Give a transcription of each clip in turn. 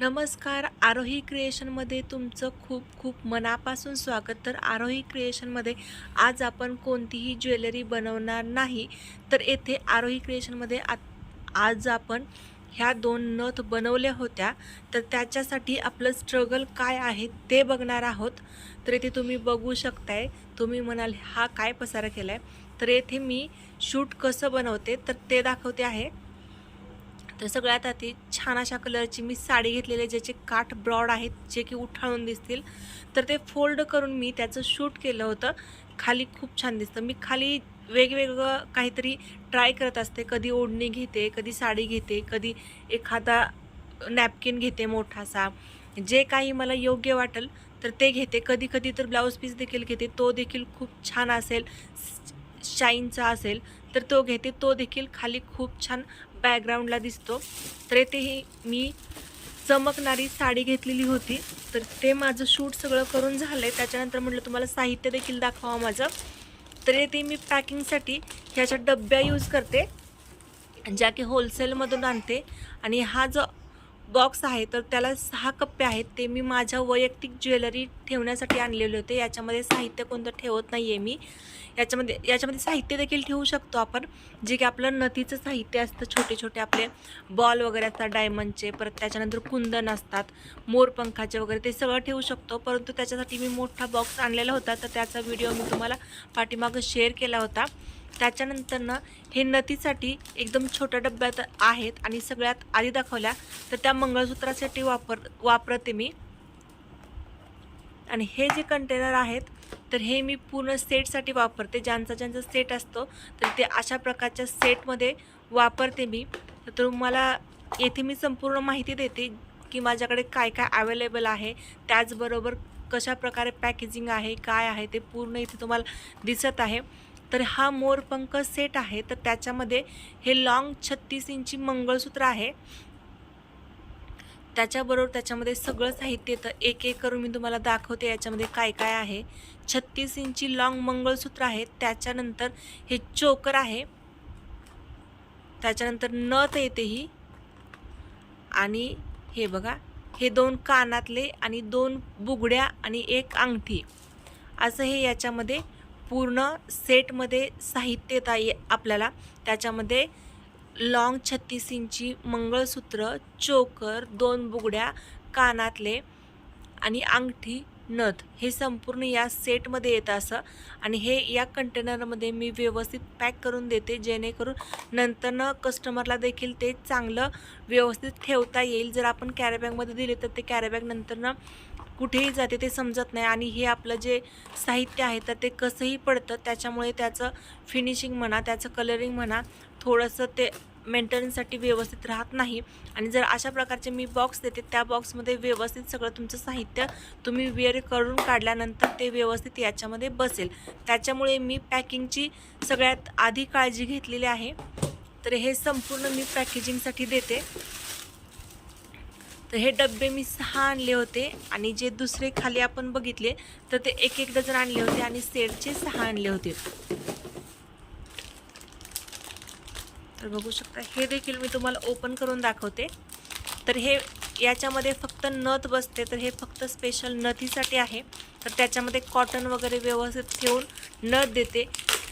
नमस्कार आरोही क्रिएशनमध्ये तुमचं खूप खूप मनापासून स्वागत. तर आरोही क्रिएशनमध्ये आज आपण कोणतीही ज्वेलरी बनवणार नाही तर येथे आरोही क्रिएशनमध्ये आ आज आपण ह्या दोन नथ बनवल्या होत्या. तर त्याच्यासाठी आपलं स्ट्रगल काय आहे ते बघणार आहोत. तर येथे तुम्ही बघू शकताय तुम्ही म्हणाल हा काय पसारा केला आहे तर येथे मी शूट कसं बनवते तर ते दाखवते आहे. तर सगळ्यात आधी छान अशा कलरची मी साडी घेतलेली आहे ज्याचे काठ ब्रॉड आहेत जे की उठाळून दिसतील. तर ते फोल्ड करून मी त्याचं शूट केलं होतं. खाली खूप छान दिसतं. मी खाली वेगवेगळं काहीतरी ट्राय करत असते. कधी ओढणी घेते कधी साडी घेते कधी एखादा नॅपकिन घेते मोठासा. जे काही मला योग्य वाटेल तर ते घेते. कधी कधी तर ब्लाऊज पीस देखील घेते. तो देखील खूप छान असेल शाईनचा असेल तर तो घेते. तो देखील खाली खूप छान बॅकग्राऊंडला दिसतो. तर येथेही मी चमकणारी साडी घेतलेली होती. तर ते माझं शूट सगळं करून झालं आहे त्याच्यानंतर म्हटलं तुम्हाला साहित्य देखील दाखवा माझं. तर येथे मी पॅकिंगसाठी ह्याच्या डब्या यूज करते. ज्या की होलसेलमधून आणते. आणि हा जो बॉक्स आहे तर त्याला सहा कप्पे आहेत. ते मी माझ्या वैयक्तिक ज्वेलरी ठेवण्यासाठी आणलेले होते. याच्यामध्ये साहित्य कोणतं ठेवत नाही आहे मी. याच्यामध्ये याच्यामध्ये साहित्य देखील ठेवू शकतो आपण. जे की आपलं नथीचं साहित्य असतं छोटे छोटे आपले बॉल वगैरे असतात डायमंडचे परत त्याच्यानंतर कुंदन असतात मोरपंखाचे वगैरे ते सगळं ठेवू शकतो. परंतु त्याच्यासाठी मी मोठा बॉक्स आणलेला होता तर त्याचा व्हिडिओ मी तुम्हाला पाठीमागं शेअर केला होता. त्याच्यानंतरनं हे नथीसाठी एकदम छोट्या डब्यात आहेत आणि सगळ्यात आधी दाखवल्या तर त्या मंगळसूत्रासाठी वापर वापरते मी. आणि हे जे कंटेनर आहेत तर हे मी पूर्ण सेटसाठी वापरते. ज्यांचा ज्यांचा सेट असतो तर ते अशा प्रकारच्या सेटमध्ये वापरते मी. तर मला येथे मी संपूर्ण माहिती देते की माझ्याकडे काय काय अवेलेबल आहे. त्याचबरोबर कशा प्रकारे पॅकेजिंग आहे काय आहे ते पूर्ण इथे तुम्हाला दिसत आहे. तर हा मोरपंख सेट आहे. तर त्याच्यामध्ये हे लाँग छत्तीस इंची मंगळसूत्र आहे. त्याच्याबरोबर त्याच्यामध्ये सगळं साहित्य येतं. एक एक करून मी तुम्हाला दाखवते याच्यामध्ये काय काय आहे. छत्तीस इंची लॉंग मंगळसूत्र आहे. त्याच्यानंतर हे चोकर आहे. त्याच्यानंतर नथ येते ही. आणि हे बघा हे दोन कानातले आणि दोन बुगड्या आणि एक अंगठी. असं हे याच्यामध्ये पूर्ण सेटमध्ये साहित्य येत आहे आपल्याला. त्याच्यामध्ये लॉंग छत्तीस इंची मंगळसूत्र चोकर दोन बुगड्या कानातले आणि अंगठी नथ हे संपूर्ण या सेटमध्ये येतं असं. आणि हे या कंटेनरमध्ये मी व्यवस्थित पॅक करून देते जेणेकरून नंतरनं कस्टमरला देखील ते चांगलं व्यवस्थित ठेवता येईल. जर आपण कॅरेबॅगमध्ये दिले तर ते कॅरेबॅग नंतरनं कुठेही जाते ते समजत नाही. आणि हे आपलं जे साहित्य आहे तर ते कसंही पडतं त्याच्यामुळे त्याचं फिनिशिंग म्हणा त्याचं कलरिंग म्हणा थोडंसं ते मेंटेनन्ससाठी व्यवस्थित राहत नाही. आणि जर अशा प्रकारचे मी बॉक्स देते त्या बॉक्समध्ये व्यवस्थित सगळं तुमचं साहित्य तुम्ही वेअर करून काढल्यानंतर ते व्यवस्थित याच्यामध्ये बसेल. त्याच्यामुळे मी पॅकिंगची सगळ्यात आधी काळजी घेतलेली आहे. तर हे संपूर्ण मी पॅकेजिंगसाठी देते. तर हे डबे मी सहा आणले होते आणि जे दुसरे खाली आपण बघितले तर ते एक एक डझन आणले होते आणि सेटचे सहा आणले होते. तर बघू शकता हे देखील मी तुम्हाला ओपन करून दाखवते. तर हे याच्यामध्ये फक्त नथ बसते तर हे फक्त स्पेशल नथीसाठी आहे. तर त्याच्यामध्ये कॉटन वगैरे व्यवस्थित ठेवून नथ देते.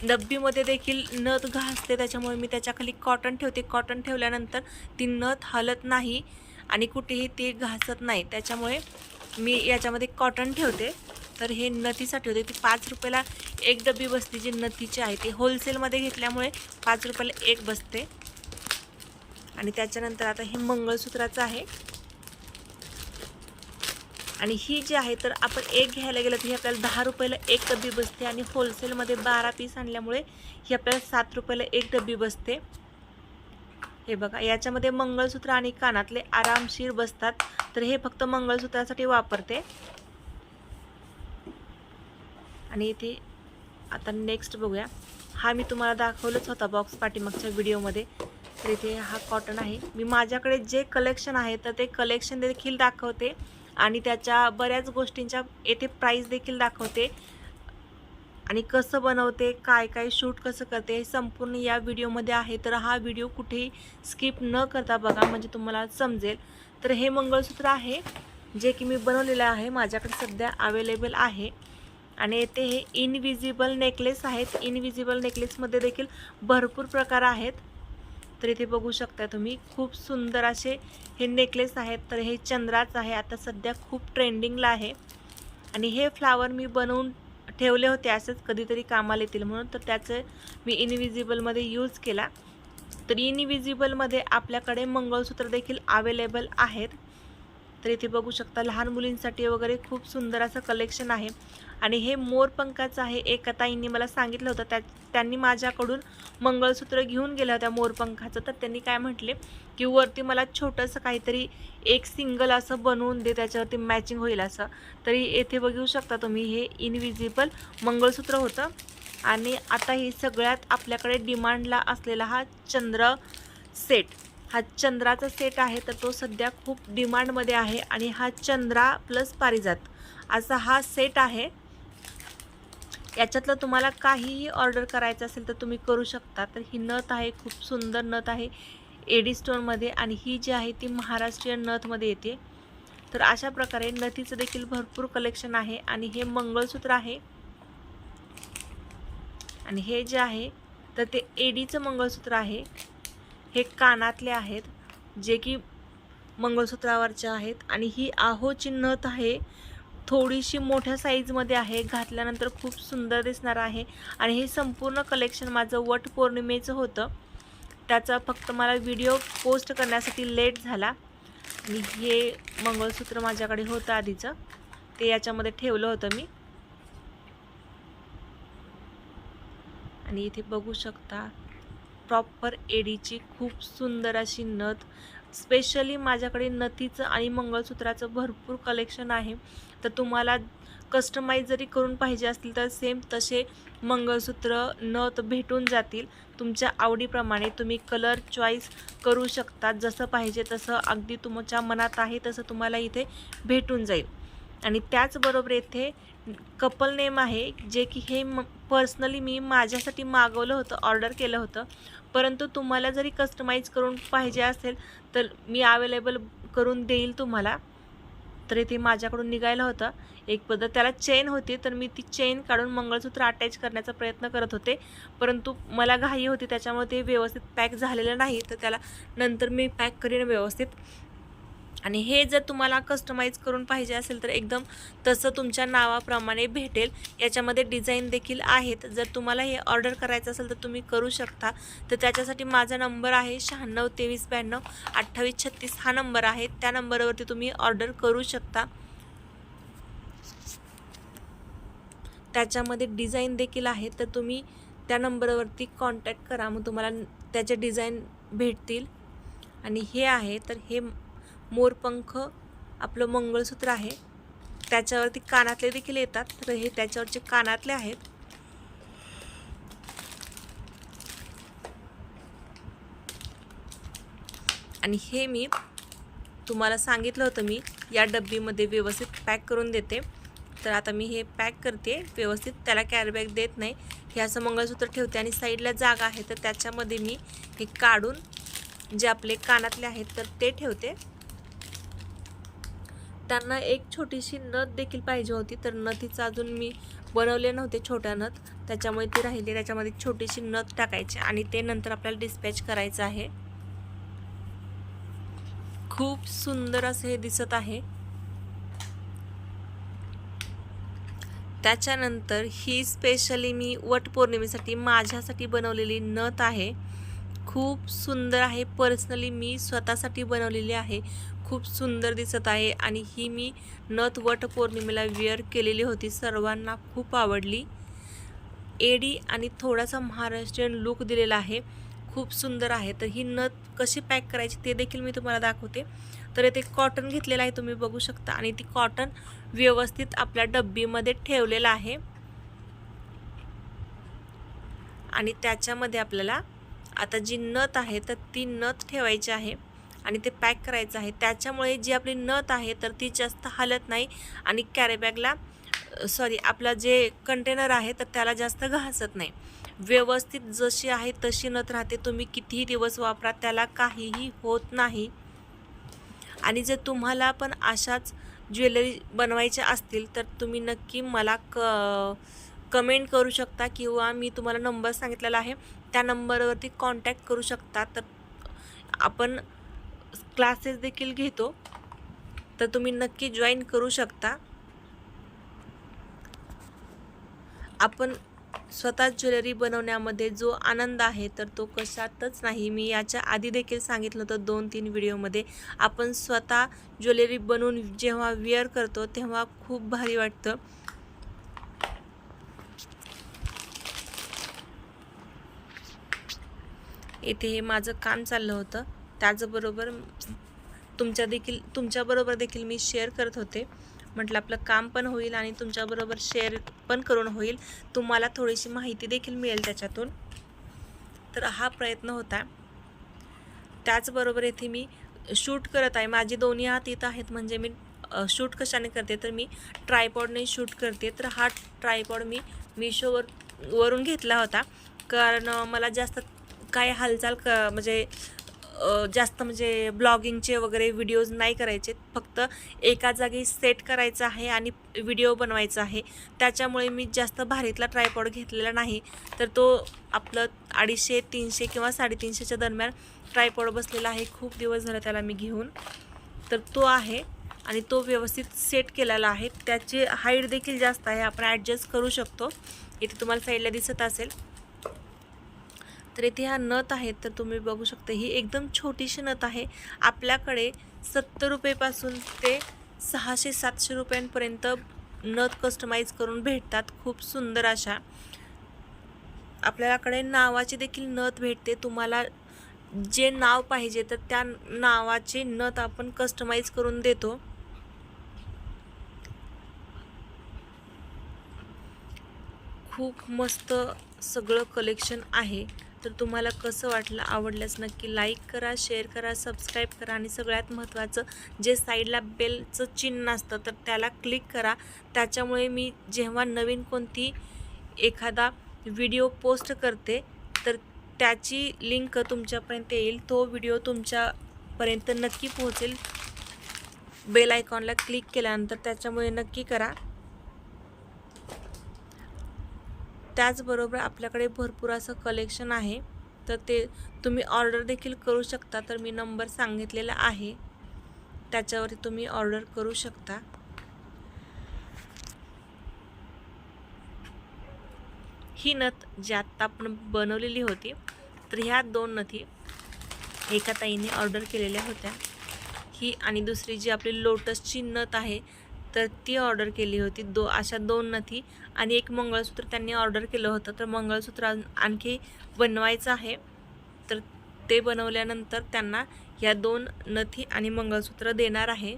डब्बीमध्ये देखील नथ घासते त्याच्यामुळे मी त्याच्याखाली कॉटन ठेवते. कॉटन ठेवल्यानंतर ती नथ हलत नाही आणि कुठेही ती घासत नाही. त्याच्यामुळे मी याच्यामध्ये कॉटन ठेवते. तर हे नथीसाठी होते. ती पाच रुपयाला एक डबी बसते जी नथीची आहे. ती होलसेलमध्ये घेतल्यामुळे पाच रुपयाला एक बसते. आणि त्याच्यानंतर आता हे मंगळसूत्राचं आहे. आणि ही जी आहे तर आपण एक घ्यायला गेलं तर ही आपल्याला दहा रुपयाला एक डबी बसते. आणि होलसेलमध्ये बारा पीस आणल्यामुळे ही आपल्याला सात रुपयाला एक डबी बसते. हे बघा याच्यामध्ये मंगळसूत्र आणि कानातले आरामशीर बसतात. तर हे फक्त मंगळसूत्रासाठी वापरते. आणि इथे आता नेक्स्ट बघूया. हा मी तुम्हाला दाखवलंच होता बॉक्स पाठीमागच्या व्हिडिओमध्ये तर इथे हा कॉटन आहे. मी माझ्याकडे जे कलेक्शन आहे तर ते कलेक्शन देखील दाखवते. आणि त्याच्या बऱ्याच गोष्टींच्या येथे प्राईस देखील दाखवते. आणि कसं बनवते काय काय शूट कसं करते हे संपूर्ण या व्हिडिओमध्ये आहे. तर हा व्हिडिओ कुठेही स्किप न करता बघा म्हणजे तुम्हाला समजेल. तर हे मंगळसूत्र आहे जे की मी बनवलेलं आहे. माझ्याकडे सध्या अवेलेबल आहे. आणि येथे हे इनविजिबल नेकलेस आहेत इनविजिबल नेकलेसमध्ये देखील भरपूर प्रकार आहेत. तर इथे बघू शकता तुम्ही खूप सुंदर असे हे नेकलेस आहेत. तर हे चंद्राच आहे. आता सध्या खूप ट्रेंडिंगला आहे. आणि हे फ्लावर मी बनवून ठेवले होते असेच कधीतरी कामाला येतील म्हणून. तर त्याचं मी इनविजिबलमध्ये यूज केला. तर इनविजिबलमध्ये आपल्याकडे मंगळसूत्र देखील अवेलेबल आहेत. तर इथे बघू शकता लहान मुलींसाठी वगैरे खूप सुंदर असं कलेक्शन आहे. आणि हे मोरपंखाचं आहे. एका ताईंनी मला सांगितलं होतं. त्या त्यांनी माझ्याकडून मंगळसूत्र घेऊन गेलं होत्या मोरपंखाचं तर त्यांनी काय म्हटले की वरती मला छोटंसं काहीतरी एक सिंगल असं बनवून दे. त्याच्यावरती मॅचिंग होईल असं. तरी येथे बघू शकता तुम्ही हे इनविजिबल मंगळसूत्र होतं. आणि आता हे सगळ्यात आपल्याकडे डिमांडला असलेला हा चंद्र सेट हा चंद्राचा सेट आहे तर तो सध्या खूप डिमांडमध्ये आहे. आणि हा चंद्रा प्लस पारिजात असा हा सेट आहे. याच्यातलं तुम्हाला काहीही ऑर्डर करायचं असेल तर तुम्ही करू शकता. तर ही नथ आहे खूप सुंदर नथ आहे एडी स्टोनमध्ये आणि ही जी आहे ती महाराष्ट्रीयन नथमध्ये येते. तर अशा प्रकारे नथीचं देखील भरपूर कलेक्शन आहे आणि हे मंगळसूत्र आहे. आणि हे जे आहे तर ते एडीचं मंगळसूत्र आहे. हे कानातले आहेत जे की मंगळसूत्रावरचे आहेत आणि ही आहोची नथ आहे. थोडीशी मोठ्या साईजमध्ये आहे. घातल्यानंतर खूप सुंदर दिसणार आहे. आणि हे संपूर्ण कलेक्शन माझं वट पौर्णिमेचं होतं. त्याचा फक्त मला व्हिडिओ पोस्ट करण्यासाठी लेट झाला. आणि हे मंगळसूत्र माझ्याकडे होतं आधीचं. ते याच्यामध्ये ठेवलं होतं मी. आणि इथे बघू शकता प्रॉपर एडीची खूप सुंदर अशी नथ. स्पेशली माझ्याकडे नथीचं आणि मंगळसूत्राचं भरपूर कलेक्शन आहे. तर तुम्हाला कस्टमाइज जरी करून पाहिजे असतील तर सेम तसे मंगळसूत्र नथ भेटून जातील. तुमच्या आवडीप्रमाणे तुम्ही कलर चॉईस करू शकता. जसं पाहिजे तसं अगदी तुमच्या मनात आहे तसं तुम्हाला इथे भेटून जाईल. आणि त्याचबरोबर येथे कपल नेम आहे जे की हे म पर्सनली मी माझ्यासाठी मागवलं होतं ऑर्डर केलं होतं. परंतु तुम्हाला जरी कस्टमाइज करून पाहिजे असेल तर मी अवेलेबल करून देईल तुम्हाला. तर इथे माझ्याकडून निघायला होतं. एक पद्धत त्याला चेन होती तर मी ती चेन काढून मंगळसूत्र अटॅच करण्याचा प्रयत्न करत होते. परंतु मला घाई होती त्याच्यामुळे ते व्यवस्थित पॅक झालेलं नाही. तर त्याला नंतर मी पॅक करीन व्यवस्थित. आणि हे जर तुम्हाला कस्टमाइज करून पाहिजे असेल तर एकदम तसं तुमच्या नावाप्रमाणे भेटेल. याच्यामध्ये डिझाईन देखील आहेत. जर तुम्हाला हे ऑर्डर करायचं असेल तर तुम्ही करू शकता. तर त्याच्यासाठी माझा नंबर आहे शहाण्णव तेवीस ब्याण्णव अठ्ठावीस छत्तीस. हा नंबर आहे. त्या नंबरवरती तुम्ही ऑर्डर करू शकता. त्याच्यामध्ये डिझाईन देखील आहे. तर तुम्ही त्या नंबरवरती कॉन्टॅक्ट करा. मग तुम्हाला त्याचे डिझाईन भेटतील. आणि हे आहे. तर हे मोरपंख आपलं मंगळसूत्र आहे. त्याच्यावरती कानातले देखील येतात तर हे त्याच्यावरचे कानातले आहेत. आणि हे मी तुम्हाला सांगितलं होतं मी या डब्बीमध्ये व्यवस्थित पॅक करून देते. तर आता मी हे पॅक करते व्यवस्थित त्याला कॅरीबॅग देत नाही. हे असं मंगळसूत्र ठेवते आणि साईडला जागा आहे तर त्याच्यामध्ये मी हे काढून जे आपले कानातले आहेत तर ते ठेवते. त्यांना एक छोटीशी नथ देखील पाहिजे होती. तर नथीचं अजून मी बनवले नव्हते छोट्या नथ. त्याच्यामुळे ती राहिली. त्याच्यामध्ये छोटीशी नथ टाकायची आणि ते नंतर आपल्याला डिस्पॅच करायचं आहे. खूप सुंदर असं हे दिसत आहे. त्याच्यानंतर ही स्पेशली मी वटपौर्णिमेसाठी माझ्यासाठी बनवलेली नथ आहे. खूप सुंदर आहे. पर्सनली मी स्वतःसाठी बनवलेली आहे. खूप सुंदर दिसत आहे आणि ही मी नथ वट पौर्णिमेला वेअर केलेली होती. सर्वांना खूप आवडली. एडी आणि थोडासा महाराष्ट्रीयन लुक दिलेला आहे. खूप सुंदर आहे. तर ही नथ कशी पॅक करायची ते देखील मी तुम्हाला दाखवते. तर इथे कॉटन घेतलेलं आहे तुम्ही बघू शकता. आणि ती कॉटन व्यवस्थित आपल्या डब्बीमध्ये ठेवलेलं आहे. आणि त्याच्यामध्ये आपल्याला आता जी नथ आहे तर ती नथ ठेवायची आहे. आणि ते पॅक करायचं आहे. त्याच्यामुळे जी आपली नथ आहे तर ती जास्त हलत नाही. आणि कॅरीबॅगला सॉरी आपला जे कंटेनर आहे तर त्याला जास्त घासत नाही. व्यवस्थित जशी आहे तशी नथ राहते. तुम्ही कितीही दिवस वापरा त्याला काहीही होत नाही. आणि जर तुम्हाला पण अशाच ज्वेलरी बनवायच्या असतील तर तुम्ही नक्की मला क कमेंट करू शकता किंवा मी तुम्हाला नंबर सांगितलेला आहे. त्या नंबरवरती कॉन्टॅक्ट करू शकता. तर आपण क्लासेस देखील घेतो तर तुम्ही नक्की जॉईन करू शकता. आपण स्वतः ज्वेलरी बनवण्यामध्ये जो आनंद आहे तर तो कशातच नाही. मी याच्या आधी देखील सांगितलं होतं दोन तीन व्हिडिओमध्ये. आपण स्वतः ज्वेलरी बनवून जेव्हा विअर करतो तेव्हा खूप भारी वाटतं. इथे हे माझं काम चाललं होतं. त्याचबरोबर तुमच्या देखील तुमच्याबरोबर देखील मी शेअर करत होते. म्हटलं आपलं काम पण होईल आणि तुमच्याबरोबर शेअर पण करून होईल. तुम्हाला थोडीशी माहिती देखील मिळेल त्याच्यातून. तर हा प्रयत्न होता. त्याचबरोबर येथे मी शूट करत आहे. माझे दोन्ही हात इथं आहेत. म्हणजे मी शूट कशाने करते? तर मी ट्रायपॉडने शूट करते. तर हा ट्रायपॉड मी मिशोवर वरून घेतला होता. कारण मला जास्त काय हालचाल क म्हणजे जास्त म्हणजे ब्लॉगिंगचे वगैरे व्हिडिओज नाही करायचे. फक्त एका जागी सेट करायचं आहे आणि व्हिडिओ बनवायचा आहे. त्याच्यामुळे मी जास्त भारीतला ट्रायपॉड घेतलेला नाही. तर तो आपलं अडीचशे तीनशे किंवा साडेतीनशेच्या दरम्यान ट्रायपॉड बसलेला आहे. खूप दिवस झाला त्याला मी घेऊन. तर तो आहे आणि तो व्यवस्थित सेट केलेला आहे. त्याची हाईट देखील जास्त आहे. आपण ॲडजस्ट करू शकतो. इथे तुम्हाला साईडला दिसत असेल. तर इथे ह्या नथ आहेत तर तुम्ही बघू शकता ही एकदम छोटीशी नथ आहे. आपल्याकडे सत्तर रुपयेपासून ते सहाशे सातशे रुपयांपर्यंत नथ कस्टमाइज करून भेटतात. खूप सुंदर अशा. आपल्याकडे नावाची देखील नथ भेटते. तुम्हाला जे नाव पाहिजे तर त्या नावाचे नथ आपण कस्टमाइज करून देतो. खूप मस्त सगळं कलेक्शन आहे. तर तुम्हाला कसं वाटलं आवडल्यास नक्की लाईक करा शेअर करा सबस्क्राईब करा आणि सगळ्यात महत्त्वाचं जे साईडला बेलचं चिन्ह असतं तर त्याला क्लिक करा. त्याच्यामुळे मी जेव्हा नवीन कोणती एखादा व्हिडिओ पोस्ट करते तर त्याची लिंक तुमच्यापर्यंत येईल. तो व्हिडिओ तुमच्यापर्यंत नक्की पोहोचेल. बेल आयकॉनला क्लिक केल्यानंतर त्याच्यामुळे नक्की करा. त्याचबरोबर आपल्याकडे भरपूर असं कलेक्शन आहे. तर ते तुम्ही ऑर्डर देखील करू शकता. तर मी नंबर सांगितलेला आहे. त्याच्यावर तुम्ही ऑर्डर करू शकता. ही नथ जी आत्ता आपण बनवलेली होती तर ह्या दोन नथी एका ताईने ऑर्डर केलेल्या होत्या. ही आणि दुसरी जी आपली लोटसची नथ आहे तर ती ऑर्डर केली होती. दो अशा दोन नथी आणि एक मंगळसूत्र त्यांनी ऑर्डर केलं होतं. तर मंगळसूत्र आणखी बनवायचं आहे. तर ते बनवल्यानंतर त्यांना ह्या दोन नथी आणि मंगळसूत्र देणार आहे.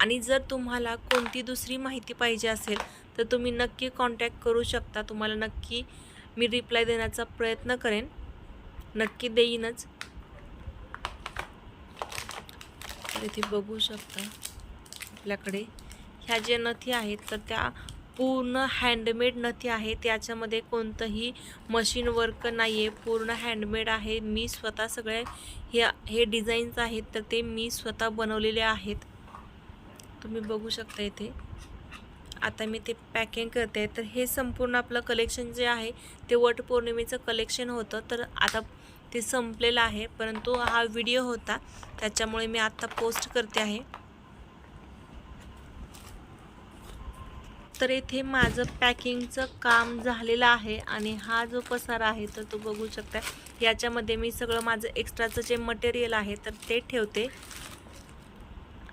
आणि जर तुम्हाला कोणती दुसरी माहिती पाहिजे असेल तर तुम्ही नक्की कॉन्टॅक्ट करू शकता. तुम्हाला नक्की मी रिप्लाय देण्याचा प्रयत्न करेन. नक्की देईनच तर इथे बघू शकता आपल्याकडे. ह्या ज्या नथी आहेत तर त्या पूर्ण हँडमेड नथी आहेत. त्याच्यामध्ये कोणतंही मशीन वर्क नाही आहे पूर्ण हँडमेड आहे. मी स्वतः सगळे हे हे डिझाईन्स आहेत तर ते मी स्वतः बनवलेले आहेत. तुम्ही बघू शकता इथे. आता मी ते पॅकिंग करते. तर हे संपूर्ण आपलं कलेक्शन जे आहे ते वटपौर्णिमेचं कलेक्शन होतं. तर आता ते संपलेलं आहे. परंतु हा व्हिडिओ होता. त्याच्यामुळे मी आत्ता पोस्ट करते आहे. तर इथे माझं पॅकिंगचं काम झालेलं आहे आणि हा जो पसारा आहे तर तो बघू शकता. याच्यामध्ये मी सगळं माझं एक्स्ट्राचं जे मटेरियल आहे तर ते ठेवते.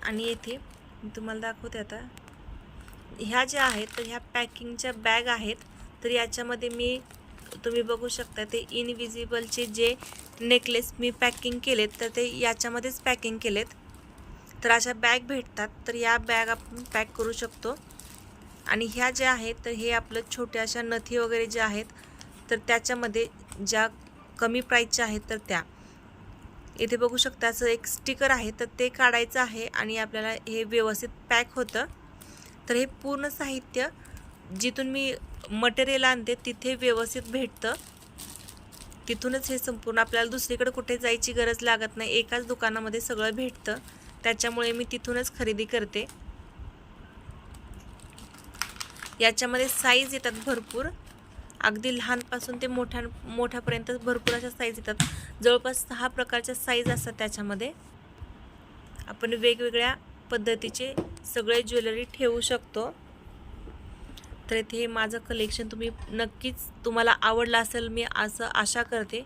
आणि येथे मी तुम्हाला दाखवते आता. ह्या ज्या आहेत तर ह्या पॅकिंगच्या बॅग आहेत. तर याच्यामध्ये मी तुम्ही बघू शकता ते इनविजिबलचे जे नेकलेस मी पॅकिंग केलेत तर ते याच्यामध्येच पॅकिंग केलेत. तर अशा बॅग भेटतात तर या बॅग आपण पॅक करू शकतो. आणि ह्या ज्या आहेत तर हे आपलं छोट्या अशा नथी वगैरे ज्या आहेत तर त्याच्यामध्ये ज्या कमी प्राईजच्या आहेत तर त्या. इथे बघू शकता असं एक स्टिकर आहे तर ते काढायचं आहे आणि आपल्याला हे व्यवस्थित पॅक होतं. तर हे पूर्ण साहित्य जिथून मी मटेरियल आणते तिथे व्यवस्थित भेटतं. तिथूनच हे संपूर्ण आपल्याला दुसरीकडे कुठे जायची गरज लागत नाही. एकाच दुकानामध्ये सगळं भेटतं. त्याच्यामुळे मी तिथूनच खरेदी करते. याच्यामध्ये साईज येतात भरपूर. अगदी लहानपासून ते मोठ्या मोठ्यापर्यंत भरपूर अशा साईज येतात. जवळपास सहा प्रकारच्या साईज असतात त्याच्यामध्ये. आपण वेगवेगळ्या पद्धतीचे सगळे ज्वेलरी ठेवू शकतो. तर इथे हे माझं कलेक्शन तुम्ही नक्कीच तुम्हाला आवडलं असेल मी असं आशा करते.